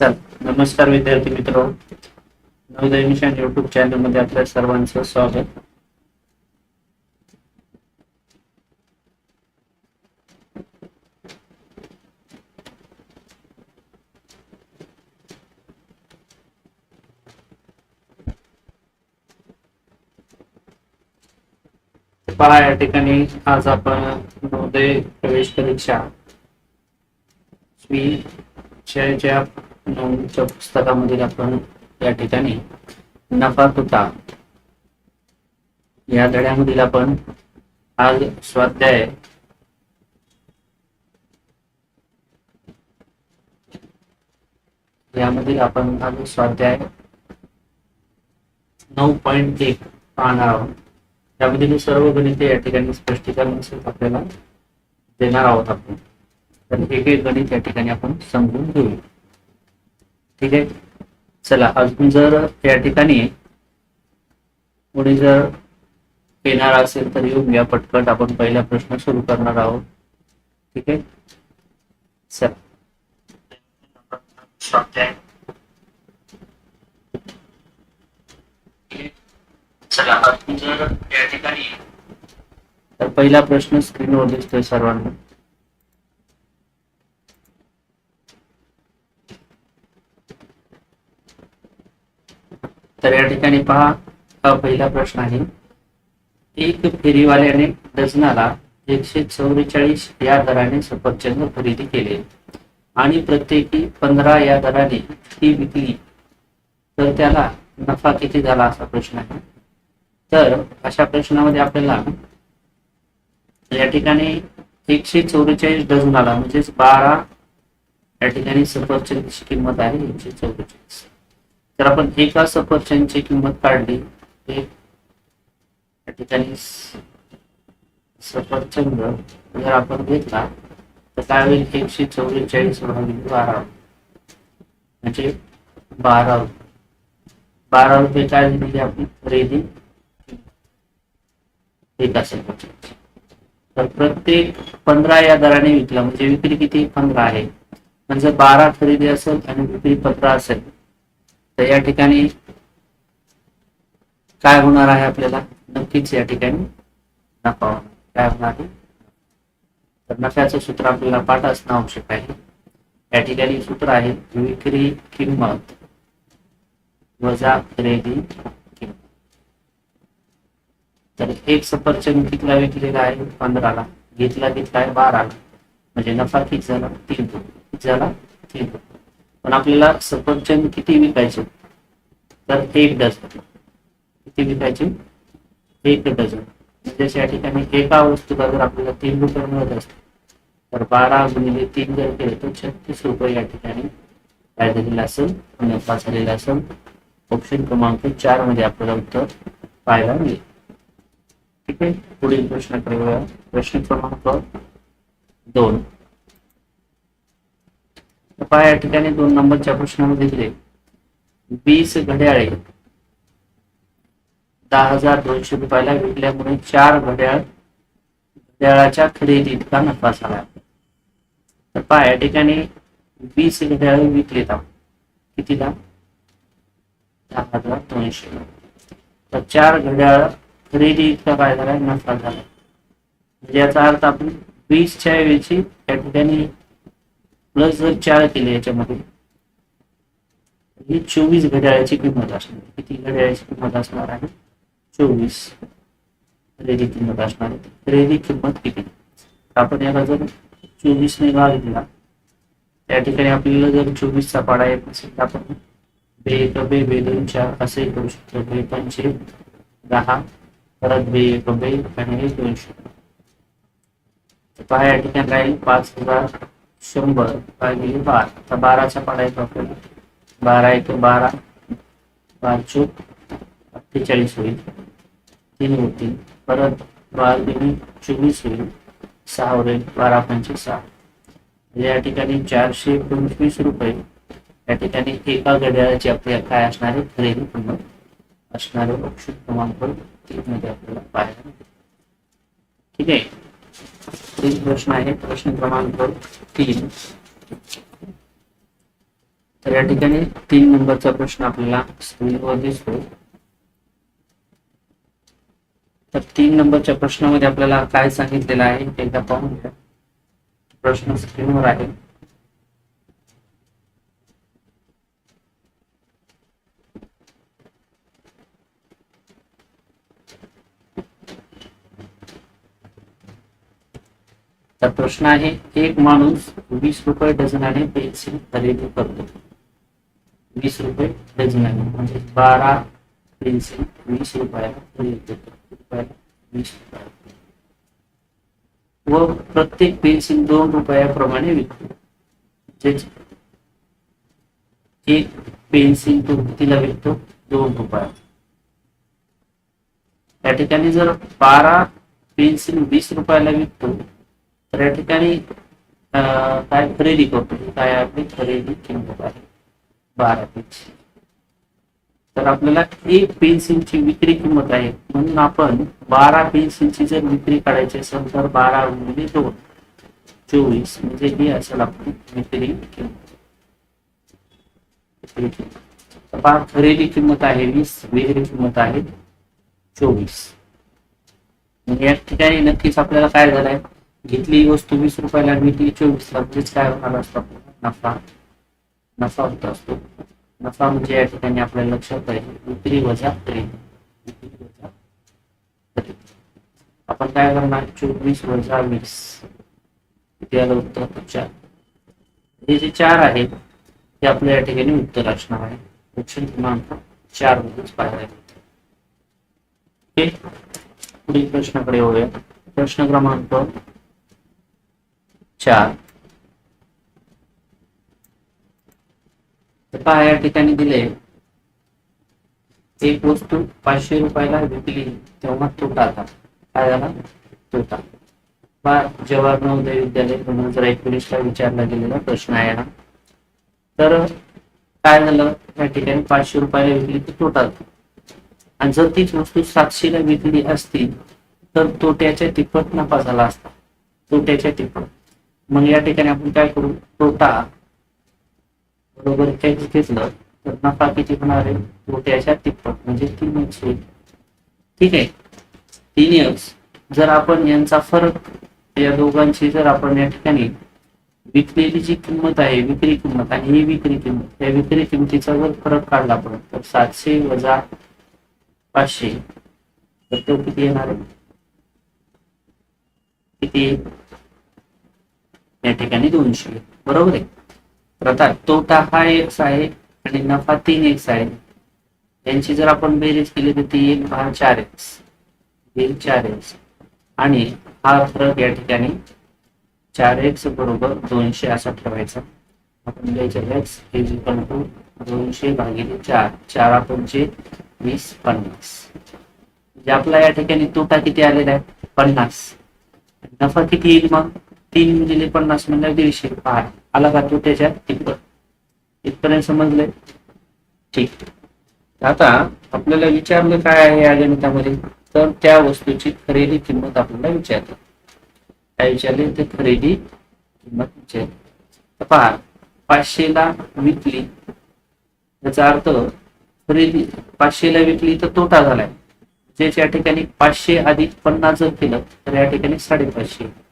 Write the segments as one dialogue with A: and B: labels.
A: चल नमस्कार विद्यार्थी मित्र. नवोदय मिशन युट्यूब चॅनलमध्ये आपल्या सर्वांचं स्वागत. पहा या ठिकाणी आज आपण नवोदय प्रवेश परीक्षा. च्या नोंदच्या पुस्तकामधील आपण या ठिकाणी नफा तोटा या धड्यामधील आपण आज स्वाध्याय यामधील आपण आज स्वाध्याय नऊ पॉईंट एक पाहणार आहोत. त्यामधील सर्व गणिते या ठिकाणी स्पष्टीकरण आपल्याला देणार आहोत आपण. तर एक एक गणित या ठिकाणी आपण समजून घेऊ. ठीक आहे? चला अजून जर या ठिकाणी कोणी जर येणार असेल तर येऊन घ्या पटकट आपण पहिला प्रश्न सुरू करणार आहोत. ठीक आहे? चला. चला अजून जर या ठिकाणी तर पहिला प्रश्न स्क्रीनवर दिसतोय सर्वांना तर या ठिकाणी पहा हा पहिला प्रश्न आहे. एक फेरीवाल्याने डझनाला एकशे चौवेचाळीस या दराने सफरचंद खरेदी केले. आणि प्रत्येकी पंधरा या दराने ती विकली. तर त्याला नफा किती झाला असा प्रश्न आहे. तर अशा प्रश्नामध्ये आपल्याला या ठिकाणी एकशे चौवेचाळीस डझनाला म्हणजेच बारा या ठिकाणी सफरचंदची किंमत आहे एकशे चौवेचाळीस. तर आपण एका सफरचंदची किंमत काढली. एक ठिकाणी सफरचंद जर आपण घेतला तर काय होईल एकशे चौवेचाळीस भागिले बारा म्हणजे बारा रुपये बारा रुपये काय दिलेली आपली खरेदी. एका सफरचंदची. तर प्रत्येक पंधरा या दराने विकला म्हणजे विक्री किती? पंधरा आहे. म्हणजे बारा खरेदी असेल आणि विक्री पंधरा असेल. तर या ठिकाणी काय होणार आहे आपल्याला? नक्कीच या ठिकाणी नफा होणार. काय होणार आहे? तर नफ्याचं सूत्र आपल्याला पाठ असणं आवश्यक आहे. या ठिकाणी सूत्र आहे विक्री किंमत वजा खरेदी तर एक सफरचंद कितीला विकलेला आहे? पंधराला. घेतला घेतला आहे? बाराला. म्हणजे नफा किती झाला? तीन. झाला? तीन. रुपये पण आपल्याला सफरचंद किती विकायचे? तर एक डझन. किती विकायचे? एक डझन. म्हणजे या ठिकाणी एका वस्तूला जर आपल्याला तीन रुपये मिळत असते तर बारा गुणिले तीन जर केले तर छत्तीस रुपये या ठिकाणी काय झालेलं असेल नफा झालेला असेल ऑप्शन क्रमांक चारमध्ये आपल्याला उत्तर पाहायला मिळेल. ठीक आहे? पुढील प्रश्न प्रश्न क्रमांक दोन. पहा या ठिकाणी दोन नंबरच्या प्रश्नामध्ये दिले. वीस घड्याळे. दहा हजार दोनशे रुपयाला विकल्यामुळे चार घड्याळ घड्याळाच्या खरेदी इतका नफा झाला. तर पहा या ठिकाणी वीस घड्याळे विकलेत आपण कितीला? दहा हजार दोनशे. तर चार घड्याळ खरेदी इतका काय झाला? नफा झाला. म्हणजे याचा अर्थ आपण वीसच्या ऐवजी या ठिकाणी प्लस जर चार केले याच्यामध्ये ही चोवीस घड्याळाची किंमत असणार. आहे. किती घड्याळाची किंमत असणार आहे? चोवीस. खरेदी किंमत असणार आहे. खरेदी किंमत किती? आपण याला जर चोवीसने भाग दिला त्या ठिकाणी आपल्याला जर चोवीसचा पाडा येत असेल तर आपण बे एक बे बे दोन चार असे करू शकतो. बे पंचे दहा परत बे एक बे आणि दोनशे तर पहा या ठिकाणी राहील पाच हजार शंभर भागिले बारा. आता बाराचा पाडायचा आपल्याला बारा एक बारा बार चूक अठ्ठेचाळीस होईल. तीन होतील. परत बारा दोन्ही चोवीस होईल. सहा होईल. बारा पंचे सहा. म्हणजे या ठिकाणी चारशे पंचवीस रुपये. या ठिकाणी एका घड्याळाची आपल्या काय असणार आहे? खरेदी किंमत असणारे ऑप्शन क्रमांक तीन मध्ये आपल्याला पाहायला ठीक आहे? तीन प्रश्न आहे. प्रश्न क्रमांक तीन. तर या ठिकाणी तीन नंबरचा प्रश्न आपल्याला स्क्रीनवर दिसतो. तर तीन नंबरच्या प्रश्नामध्ये आपल्याला काय सांगितलेलं आहे एकदा पाहून घ्या. प्रश्न स्क्रीनवर आहे. तर प्रश्न आहे एक माणूस वीस रुपये डझनाने पेन्सिल खरेदी करतो. वीस रुपये डझनाने म्हणजे बारा पेन्सिल वीस रुपयाला वीस व प्रत्येक पेन्सिल दोन रुपयाप्रमाणे विकतो. म्हणजेच एक पेन्सिल तो कितीला विकतो दोन रुपयाला. त्या ठिकाणी जर बारा पेन्सिल वीस रुपयाला विकतो तर या ठिकाणी काय खरेदी करतो काय आपली खरेदी किंमत आहे? बारा पेन्सिल तर आपल्याला एक पेन्सिलची विक्री किंमत आहे. म्हणून आपण बारा पेन्सिलची जर विक्री काढायची असेल तर बारा गुणिले दोन. चोवीस म्हणजे ही असेल आपली विक्री किंमत. तर पहा खरेदी किंमत आहे वीस विक्री किंमत आहे चोवीस. या ठिकाणी नक्कीच आपल्याला काय झालंय? घेतली वस्तू वीस रुपयाला आणि विकली चोवीसला म्हणजेच काय होणार असतो. नफा. नफा होत असतो. नफा म्हणजे या ठिकाणी आपल्याला लक्षात पाहिजे विक्री वजा खरेदी वजा आपण काय करणार? चोवीस वजा वीस. किती आलं उत्तर? चार. हे जे चार आहेत ते आपल्या या ठिकाणी उत्तर असणार आहे. ऑप्शन क्रमांक चार मध्येच पाहायला ओके? पुढील प्रश्नाकडे येऊया प्रश्न क्रमांक चार. तर पहा या ठिकाणी दिले. एक वस्तू पाचशे रुपयाला विकली तेव्हा तोटा आता. काय झाला? तोटा. पहा जवाहर नवोदय विद्यालय दोन हजार एकोणीसला विचारला गेलेला प्रश्न आहे हा. तर काय झालं? या ठिकाणी पाचशे रुपयाला विकली तर तोटा आणि जर तीच वस्तू सातशेला विकली असती तर तोट्याच्या तिप्पट नफा झाला असता. तोट्याच्या तिप्पट. मग या ठिकाणी आपण काय करू? तोटा बरोबर त्याची घेतलं तर नफा किती होणार आहे? तोट्याच्या तिप्पट म्हणजे तीन एक्स होईल. ठीक आहे? तीन एक्स जर आपण यांचा फरक या दोघांची जर आपण या ठिकाणी विकलेली जी किंमत आहे विक्री किंमत आणि ही विक्री किंमत या विक्री किंमतीचा जर फरक काढला आपण तर सातशे वजा पाचशे. तर तो किती येणार आहे? किती? येईल? या ठिकाणी दोनशे बरोबर आहे? तर आता तोटा हा एक्स आहे आणि नफा तीन एक्स आहे यांची जर आपण बेरीज केली तर ती एक हा चार एक्स येईल चार एक्स आणि हा फरक या ठिकाणी चार एक्स बरोबर दोनशे असा ठेवायचा. आपण घ्यायचं एक्स इज इक्वल टू दोनशे भागिले चार. चार आपणचे वीस पन्नास. म्हणजे आपला या ठिकाणी तोटा किती आलेला आहे? पन्नास. नफा किती येईल मग? तीन म्हणजे गुणिले पन्नास म्हणजे दीडशे. पहा आला का त्याच्या तिप्पट इथपर्यंत समजले? ठीक. आता आपल्याला विचारलं काय आहे या गणितामध्ये तर त्या वस्तूची खरेदी किंमत आपल्याला विचारते. काय विचारले? ते खरेदी किंमत विचारली तर पहा पाचशेला विकली. याचा अर्थ खरेदी पाचशेला विकली तर तोटा झालाय. ज्याच्या ठिकाणी पाचशे अधिक पन्नास जर केलं तर या ठिकाणी साडेपाचशे.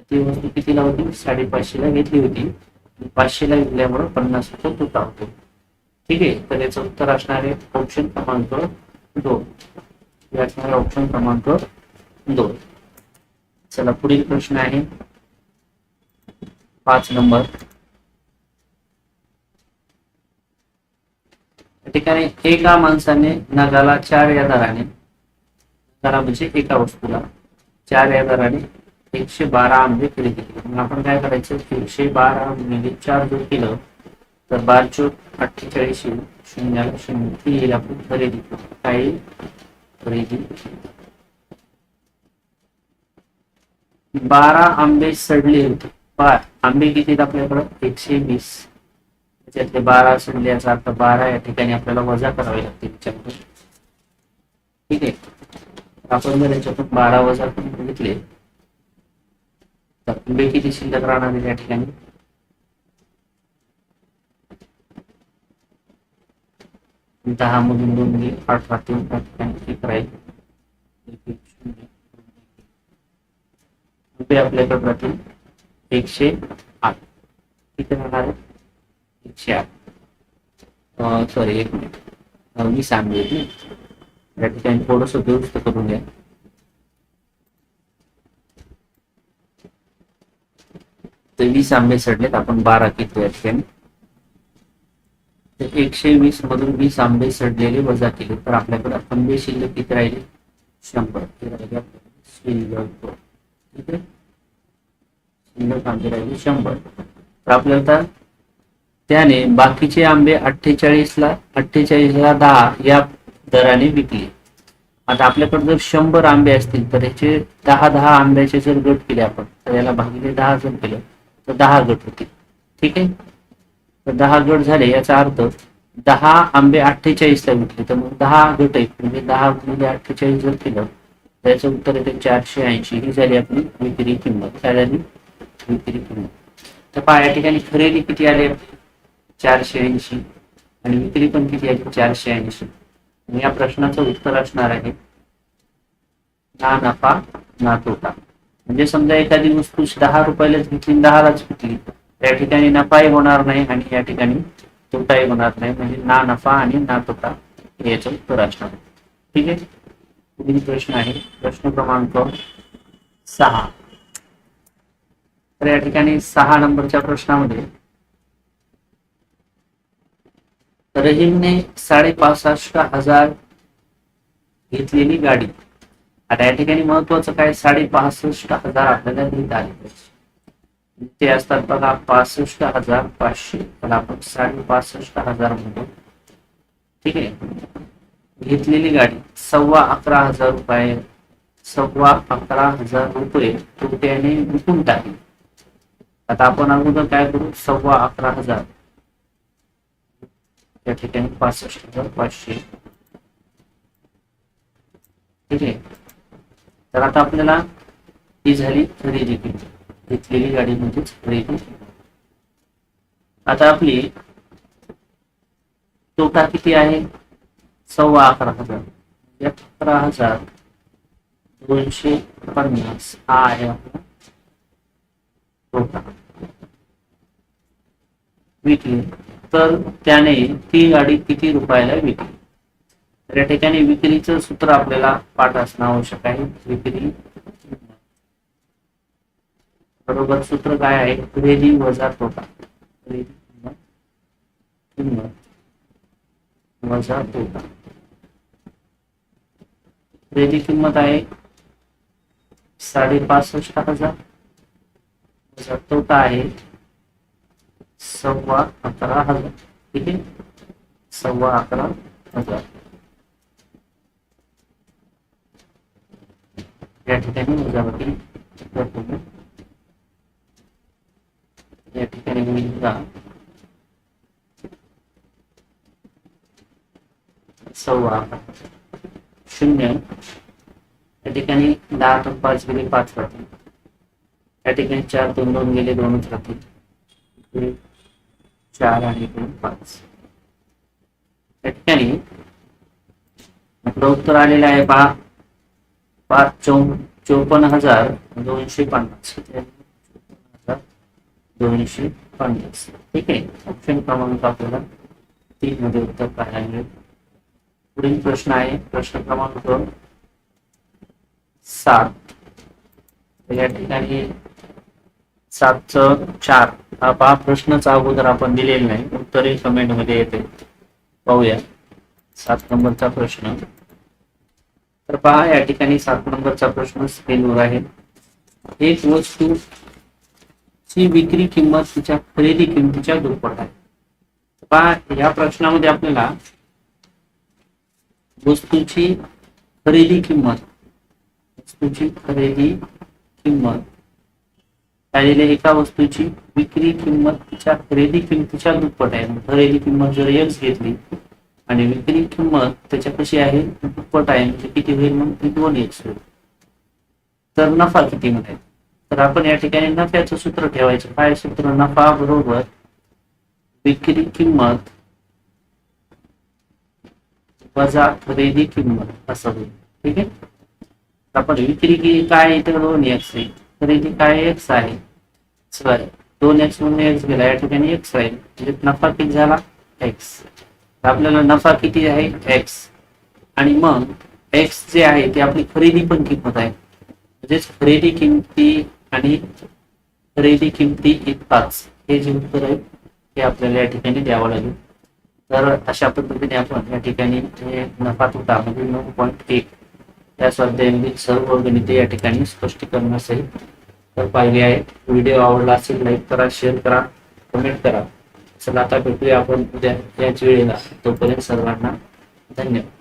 A: ती वस्तू कितीला होती साडेपाचशेला घेतली होती. पाचशेला विकल्यामुळे पन्नास रुपये तुटा होतो ठीक आहे? तर याचं उत्तर असणार आहे ऑप्शन क्रमांक दोन. असणार आहे ऑप्शन क्रमांक दोन. चला पुढील प्रश्न आहे. पाच नंबर. त्या ठिकाणी एका माणसाने नगाला चार या दराने दरा म्हणजे एका वस्तूला चार या दराने एकशे बारा आंबे खरेदी केले मग आपण काय करायचं? एकशे बारा आंबे चार जर केलं तर बार अठ्ठेचाळीस शून्याला शून्य. ती येईल आपण खरेदी. करू काय खरेदी. बारा आंबे सडले होते. बार. आंबे किती आपल्याकडं? एकशे वीस. त्याच्यातले बारा सडले याचा अर्थ बारा या ठिकाणी आपल्याला वजा करावे लागते त्याच्यामध्ये. ठीक आहे. आपण जर याच्यातून बारा वजा करून बघितले तर किती शिल्लक राहणार या ठिकाणी. दहा मधून दोन गेले आठ राहतील त्या ठिकाणी एक राहील रुपये आपल्याकडे राहतील एकशे आठ. किती राहणार आहे? एकशे आठ. सॉरी एक मिनिट. वीस आंबे आहेत या ठिकाणी थोडस दुरुस्त करून घ्या. वीस आंबे सडलेत आपण बारा किती या ठिकाणी तर एकशे वीस मधून वीस आंबे सडलेले वजा केले तर आपल्याकडे आंबे शिल्लक किती राहिले? शंभर. ते राहिले शिल्लक. ठीक आहे? शिल्लक आंबे राहिले शंभर. तर आपल्याला त्याने बाकीचे आंबे अठ्ठेचाळीस ला अठ्ठेचाळीस ला दहा या दराने विकले. आता आपल्याकडे जर शंभर आंबे असतील तर याचे दहा दहा आंब्याचे जर गट केले आपण तर याला भागिले दहा जर केलं तर दहा गट होतील ठीक आहे? तर दहा गट झाले याचा अर्थ दहा आंबे अठ्ठेचाळीसला विकले. तर मग दहा गट आहेत. म्हणजे दहा म्हणजे अठ्ठेचाळीस जर केलं तर याचं उत्तर येते चारशे ऐंशी. ही झाली आपली विक्री किंमत. काय झाली विक्री किंमत. तर पहा या ठिकाणी खरेदी किती आले चारशे ऐंशी. आणि विक्री पण किती आली? चारशे ऐंशी. या प्रश्नाचं उत्तर असणार आहे ना नफा ना तोटा. म्हणजे समजा एखादी वस्तू दहा रुपयालाच घेतली दहालाच विकली त्या ठिकाणी नफाही होणार नाही आणि या ठिकाणी तोटाही होणार नाही. म्हणजे ना नफा आणि ना तोटा हे याचं उत्तर असणार. ठीक आहे? पुढील प्रश्न आहे. प्रश्न क्रमांक सहा. तर या ठिकाणी सहा नंबरच्या प्रश्नामध्ये रहीमने साडेपासष्ट हजार घेतलेली गाडी. आता या ठिकाणी महत्वाचं काय? साडे पासष्ट हजार आपल्याला लिहिता आले पाहिजे ते असतात बघा पासष्ट हजार पाचशे. पण आपण साडेपासष्ट हजार म्हणतो ठीक आहे? घेतलेली गाडी सव्वा अकरा हजार रुपये. सव्वा अकरा हजार रुपये तोट्याने विकून टाकली. आता आपण अगोदर काय करू? सव्वा अकरा हजार. या ठिकाणी पासष्ट हजार पाचशे. ठीक आहे? तर आता आपल्याला ही झाली खरेदी घेतलेली गाडी म्हणजेच खरेदी. आता आपली तोटा किती आहे? सव्वा अकरा हजार. अकरा हजार दोनशे पन्नास. हा आहे आपला तोटा. विकली. तर त्याने ती गाडी किती रुपयाला विकली? तर या ठिकाणी विक्रीचं सूत्र आपल्याला पाठ असणं आवश्यक आहे. विक्री. बरोबर सूत्र काय आहे? खरेदी वजा तोटा. खरेदी किंमत किंमत वजा तोटा. खरेदी किंमत आहे साडेपासष्ट हजार. वजा तोटा आहे सव्वा अकरा हजार. ठीक आहे? सव्वा अकरा हजार. या ठिकाणी वजाबाकी या ठिकाणी सव्वा शून्य या ठिकाणी दहा दोन पाच गेले पाच राहतील. या ठिकाणी चार दोन दोन गेले दोनच राहतील. चार आणि दोन पाच. या ठिकाणी आपलं उत्तर आलेलं आहे पहा. पाच चौ चौपन्न हजार दोनशे पन्नास. किती हजार दोनशे पन्नास. ठीक आहे? ऑप्शन क्रमांक आपल्याला तीन मध्ये उत्तर पाहायला मिळेल. पुढील प्रश्न आहे. प्रश्न क्रमांक सात. या ठिकाणी सातच चार. हा पहा प्रश्नचा अगोदर आपण दिलेला नाही. उत्तरही कमेंटमध्ये येते. पाहूया. सात नंबरचा प्रश्न. तर पहा या ठिकाणी सात नंबरचा प्रश्न स्क्रीनवर आहे. एक वस्तू ची विक्री किंमत तिच्या खरेदी किंमतीच्या दुप्पट आहे. पहा या प्रश्नामध्ये आपल्याला वस्तूची खरेदी किंमत वस्तूची खरेदी किंमत आलेल्या एका वस्तूची विक्री किंमत तिच्या खरेदी किंमतीच्या दुप्पट आहे. खरेदी किंमत जर एक्स घेतली आणि विक्री किंमत त्याच्या कशी आहे दुप्पट आहे म्हणजे किती होईल मग ती दोन एक्स होईल तर नफा किती मिळेल तर आपण या ठिकाणी नफ्याचं सूत्र ठेवायचं. काय सूत्र? नफा बरोबर विक्री किंमत वजा खरेदी किंमत असं होईल. ठीक आहे? आपण विक्री किती काय? आहे तर दोन एक्स आहे खरेदी काय? एक्स आहे. सॉरी दोन एक्स म्हणून एक्स गेला. या ठिकाणी एक्स राहील म्हणजे नफा किती झाला? एक्स आपल्याला नफा किती आहे? एक्स आणि मग एक्स जे आहे ते आपली खरेदी पण किंमत आहे. म्हणजेच खरेदी किंमती आणि खरेदी किंमती इतकाच हे जे उत्तर आहे ते आपल्याला या ठिकाणी द्यावं लागेल. तर अशा पद्धतीने आपण या ठिकाणी जे नफा तोटा म्हणजे नऊ पॉईंट एक या स्वाध्यायांनी सर्व गणिते या ठिकाणी स्पष्टीकरण असेल. तर पाहिले आहे व्हिडिओ आवडला असेल लाईक करा शेअर करा कमेंट करा. चला आता भेटूया आपण उद्या. याच वेळेला. तोपर्यंत सर्वांना धन्यवाद.